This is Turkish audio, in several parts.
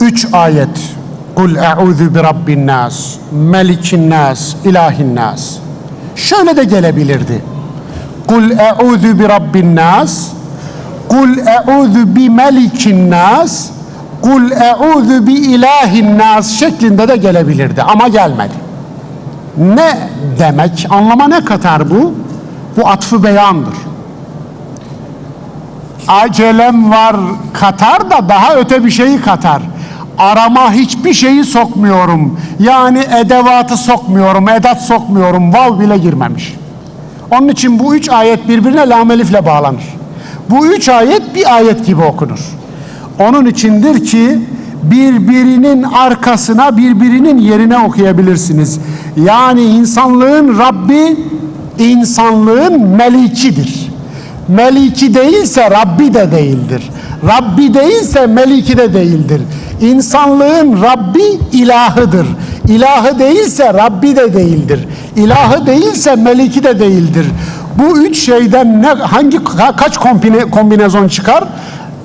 Üç ayet. Kul e'udhu bi rabbin nas, melikin nas, ilahin nas. Şöyle de gelebilirdi. Kul e'udhu bi rabbin nas, kul e'udhu bi melikin nas, kul e'udhu bi ilahin nas şeklinde de gelebilirdi ama gelmedi. Ne demek, anlama ne katar bu? Bu atfı beyandır. Acelem var katar da daha öte bir şeyi katar. Arama hiçbir şeyi sokmuyorum. Yani edevatı sokmuyorum, edat sokmuyorum. Vav bile girmemiş. Onun için bu üç ayet birbirine lamelifle bağlanır. Bu üç ayet bir ayet gibi okunur. Onun içindir ki birbirinin arkasına birbirinin yerine okuyabilirsiniz. Yani insanlığın Rabbi insanlığın melikidir. Meliki değilse Rabbi de değildir. Rabbi değilse Meliki de değildir. İnsanlığın Rabbi ilahıdır. İlahı değilse Rabbi de değildir. İlahı değilse Meliki de değildir. Bu üç şeyden ne hangi ka- kaç kombine, kombinezon çıkar?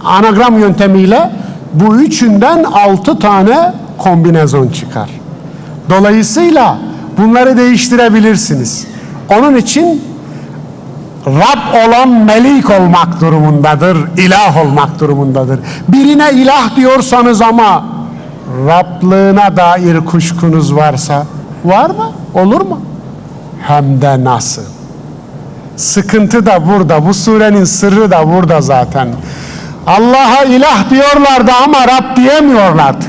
Anagram yöntemiyle bu üçünden altı tane kombinezon çıkar. Dolayısıyla bunları değiştirebilirsiniz. Onun için Rab olan melik olmak durumundadır, ilah olmak durumundadır. Birine ilah diyorsanız ama Rablığına dair kuşkunuz varsa var mı? Olur mu? Hem de nasıl? Sıkıntı da burada. Bu surenin sırrı da burada zaten. Allah'a ilah diyorlardı ama Rab diyemiyorlardı.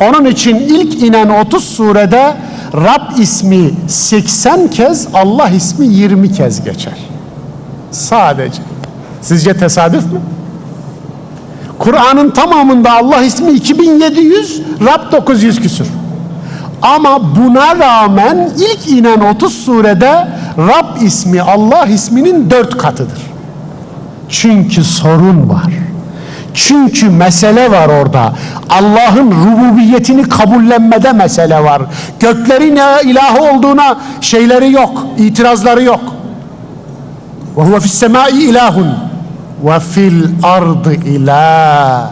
Onun için ilk inen 30 surede Rab ismi 80 kez, Allah ismi 20 kez geçer. Sadece. Sizce tesadüf mü? Kur'an'ın tamamında Allah ismi 2700, Rab 900 küsür. Ama buna rağmen ilk inen 30 surede Rab ismi Allah isminin dört katıdır. Çünkü sorun var. Çünkü mesele var orada. Allah'ın rububiyetini kabullenmede mesele var. Göklerin ilahı olduğuna şeyleri yok, itirazları yok. Ve huve fis semai ilahun ve fil ardı ilah.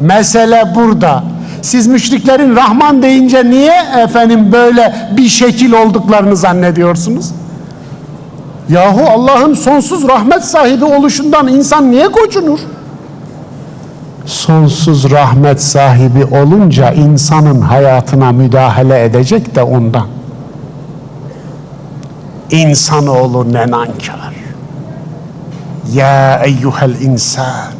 Mesele burada. Siz müşriklerin Rahman deyince niye efendim böyle bir şekil olduklarını zannediyorsunuz? Yahu Allah'ın sonsuz rahmet sahibi oluşundan insan niye gocunur? Sonsuz rahmet sahibi olunca insanın hayatına müdahale edecek de ondan. İnsanoğlu ne nankar. Ya eyyuhel insan.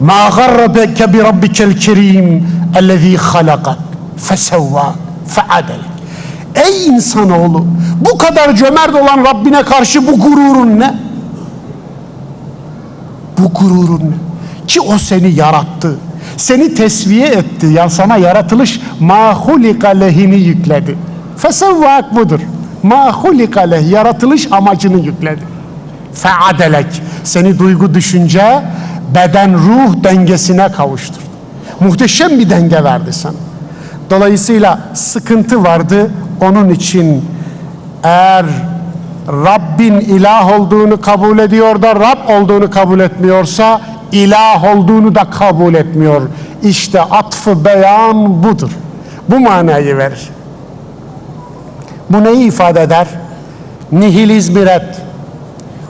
Ma garrabeke bi rabbikel kerim ellezî halakak fesevvâk feadelek. Ey insanoğlu bu kadar cömert olan Rabbine karşı bu gururun ne? Bu gururun ne? Ki o seni yarattı. Seni tesviye etti. Ya sana yaratılış mahulika lehini yükledi. Fesevvak budur. Mahulika leh yaratılış amacını yükledi. Feadelek seni duygu düşünce beden ruh dengesine kavuşturdu. Muhteşem bir denge verdi sana. Dolayısıyla sıkıntı vardı. Onun için eğer Rabbin ilah olduğunu kabul ediyor da Rab olduğunu kabul etmiyorsa ilah olduğunu da kabul etmiyor. İşte atfı beyan budur. Bu manayı verir. Bu neyi ifade eder? Nihilizmi red.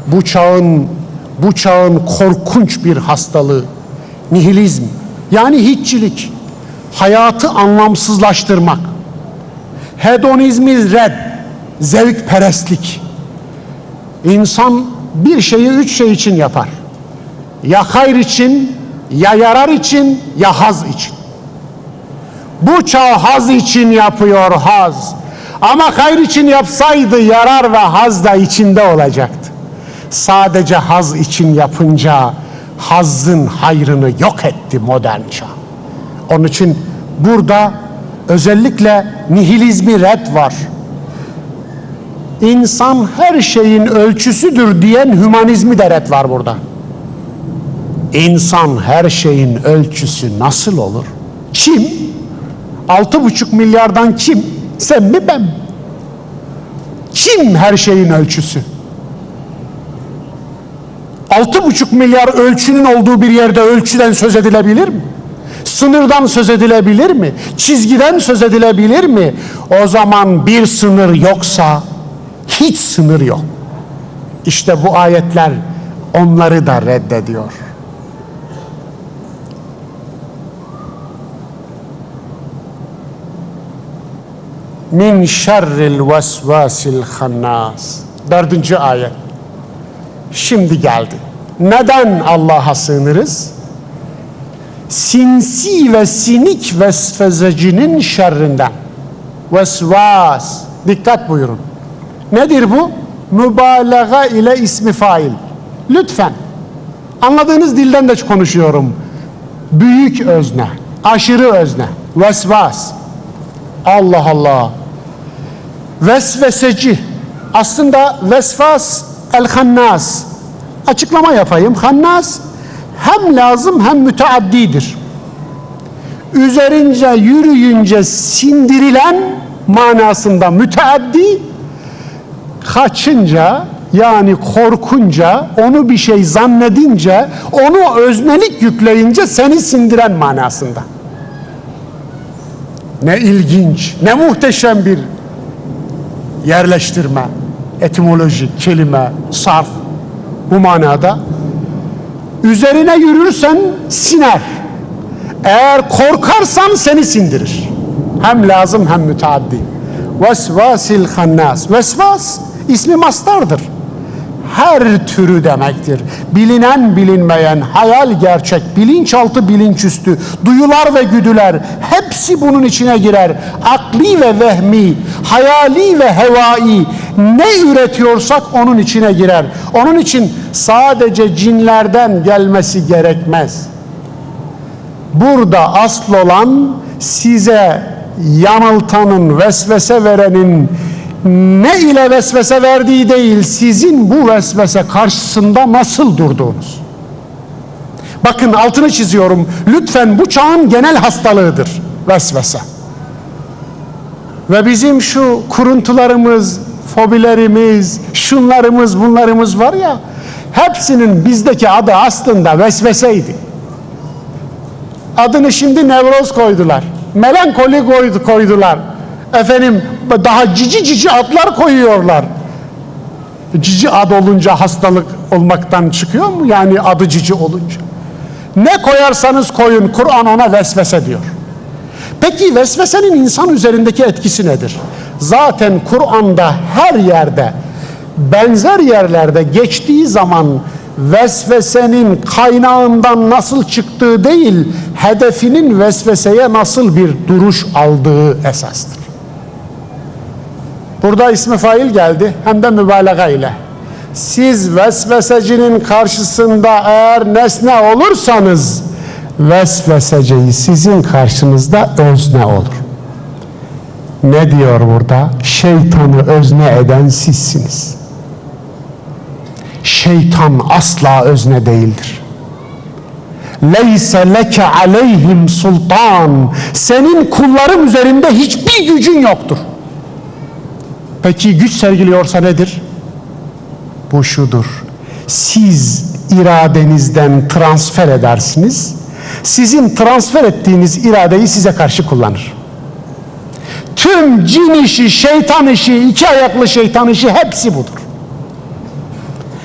Bu çağın bu çağın korkunç bir hastalığı. Nihilizm. Yani hiççilik. Hayatı anlamsızlaştırmak. Hedonizmi red. Zevkperestlik. İnsan bir şeyi üç şey için yapar. Ya hayır için, ya yarar için, ya haz için. Bu çağ haz için yapıyor haz. Ama hayır için yapsaydı yarar ve haz da içinde olacaktı. Sadece haz için yapınca hazzın hayrını yok etti modern çağ. Onun için burada özellikle nihilizmi red var. İnsan her şeyin ölçüsüdür diyen hümanizmi de red var burada. İnsan her şeyin ölçüsü nasıl olur? Kim? Altı buçuk milyardan kim? Sen mi ben? Kim her şeyin ölçüsü? Altı buçuk milyar ölçünün olduğu bir yerde ölçüden söz edilebilir mi? Sınırdan söz edilebilir mi? Çizgiden söz edilebilir mi? O zaman bir sınır yoksa hiç sınır yok. İşte bu ayetler onları da reddediyor. Min şerril vesvasil hannas. Dördüncü ayet. Şimdi geldi. Neden Allah'a sığınırız? Sinsi ve sinik vesvesecinin şerrinden. Vesvas. Dikkat buyurun. Nedir bu? Mübalağa ile ismi fail. Lütfen. Anladığınız dilden de konuşuyorum. Büyük özne, aşırı özne, vesvas. Allah Allah. Vesveseci. Aslında vesvas el hannas. Açıklama yapayım. Hannas hem lazım hem müteaddidir. Üzerince yürüyünce sindirilen manasında müteaddi kaçınca yani korkunca onu bir şey zannedince onu öznelik yükleyince seni sindiren manasında. Ne ilginç, ne muhteşem bir yerleştirme, etimoloji, kelime, sarf bu manada. Üzerine yürürsen siner. Eğer korkarsan seni sindirir. Hem lazım hem müteaddi. Vesvasil hannas. Vesvas ismi mastardır. Her türü demektir. Bilinen bilinmeyen, hayal gerçek, bilinçaltı bilinçüstü, duyular ve güdüler hepsi bunun içine girer. Akli ve vehmi, hayali ve hevai ne üretiyorsak onun içine girer. Onun için sadece cinlerden gelmesi gerekmez. Burada asıl olan size yanıltanın, vesvese verenin ne ile vesvese verdiği değil, sizin bu vesvese karşısında nasıl durduğunuz. Bakın altını çiziyorum. Lütfen bu çağın genel hastalığıdır vesvese. Ve bizim şu kuruntularımız, fobilerimiz, şunlarımız, bunlarımız var ya, hepsinin bizdeki adı aslında vesveseydi. Adını şimdi nevroz koydular. Melankoli koydu, koydular. Efendim daha cici cici adlar koyuyorlar. Cici ad olunca hastalık olmaktan çıkıyor mu? Yani adı cici olunca. Ne koyarsanız koyun Kur'an ona vesvese diyor. Peki vesvesenin insan üzerindeki etkisi nedir? Zaten Kur'an'da her yerde benzer yerlerde geçtiği zaman vesvesenin kaynağından nasıl çıktığı değil, hedefinin vesveseye nasıl bir duruş aldığı esastır. Burada ismi fail geldi hem de mübalağa ile. Siz vesvesecinin karşısında eğer nesne olursanız vesveseceyi sizin karşınızda özne olur. Ne diyor burada? Şeytanı özne eden sizsiniz. Şeytan asla özne değildir. Leyse leke aleyhim sultan. Senin kullarım üzerinde hiçbir gücün yoktur. Peki güç sergiliyorsa nedir? Bu şudur. Siz iradenizden transfer edersiniz. Sizin transfer ettiğiniz iradeyi size karşı kullanır. Tüm cin işi, şeytan işi, iki ayaklı şeytan işi hepsi budur.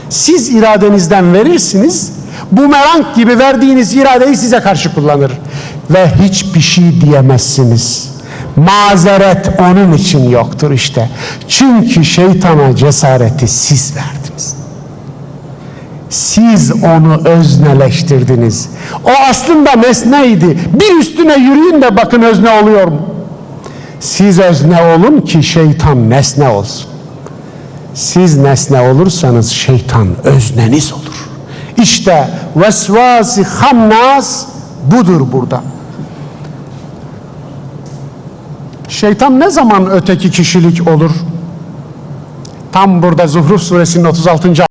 Siz iradenizden verirsiniz, bumerang gibi verdiğiniz iradeyi size karşı kullanır. Ve hiçbir şey diyemezsiniz. Mazeret onun için yoktur işte. Çünkü şeytana cesareti siz verdiniz. Siz onu özneleştirdiniz. O aslında nesneydi. Bir üstüne yürüyün de bakın özne oluyor mu? Siz özne olun ki şeytan nesne olsun. Siz nesne olursanız şeytan özneniz olur. İşte vesvasi hamnas budur burada. Şeytan ne zaman öteki kişilik olur? Tam burada Zuhruf suresinin 36.